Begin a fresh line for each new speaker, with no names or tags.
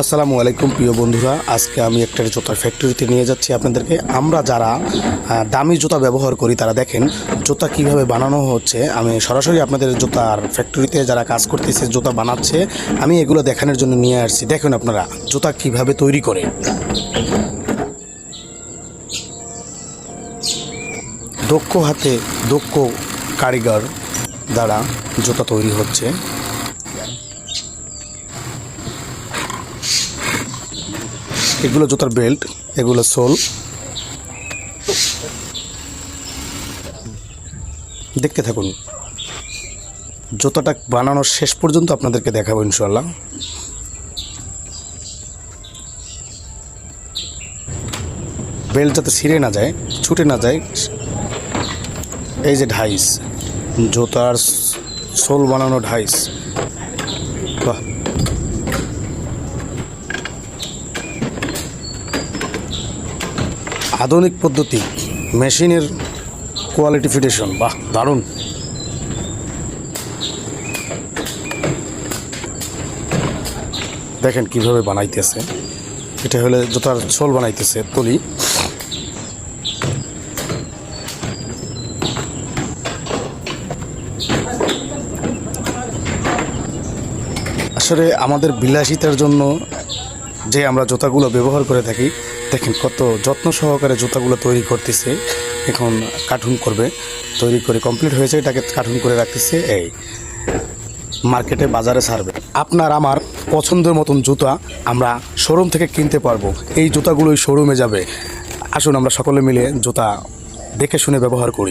আসসালামু আলাইকুম, প্রিয় বন্ধুরা। আজকে আমি একটা জুতার ফ্যাক্টরিতে নিয়ে যাচ্ছি আপনাদেরকে। আমরা যারা দামি জুতা ব্যবহার করি, তারা দেখেন জুতা কীভাবে বানানো হচ্ছে। আমি সরাসরি আপনাদের জুতার ফ্যাক্টরিতে যারা কাজ করতেছে, জুতা বানাচ্ছে, আমি এগুলো দেখানোর জন্য নিয়ে আসছি। দেখুন আপনারা, জুতা কীভাবে তৈরি করে। দক্ষ হাতে দক্ষ কারিগর দ্বারা জুতা তৈরি হচ্ছে। এগুলো জুতার বেল্ট, এগুলো সোল। দেখতে থাকুন। জুতাটা বানানোর শেষ পর্যন্ত আপনাদেরকে দেখাবো ইনশাল্লাহ বেল্ট যাতে ছিঁড়ে না যায়, ছুটে না যায়, এই যে ঢাইস, জুতার সোল বানানো ঢাইস। বাহ। আধুনিক পদ্ধতি, মেশিনের কোয়ালিটিফিকেশন বাহ, দারুণ। দেখেন কীভাবে বানাইতেছে। এটা হলে জুতার সোল বানাইতেছে, তলি। আসলে আমাদের বিলাসিতার জন্য যে আমরা জুতাগুলো ব্যবহার করে থাকি দেখেন কত যত্ন সহকারে জুতাগুলো তৈরি করতেছে। এখন কার্টুন করবে, তৈরি করে কমপ্লিট হয়েছে, এটাকে কার্টুন করে রাখতেছে, এই মার্কেটে বাজারে ছাড়বে। আপনার আমার পছন্দের মতন জুতা আমরা শোরুম থেকে কিনতে পারব। এই জুতাগুলোই শোরুমে যাবে। আসুন আমরা সকলে মিলে জুতা দেখে শুনে ব্যবহার করি।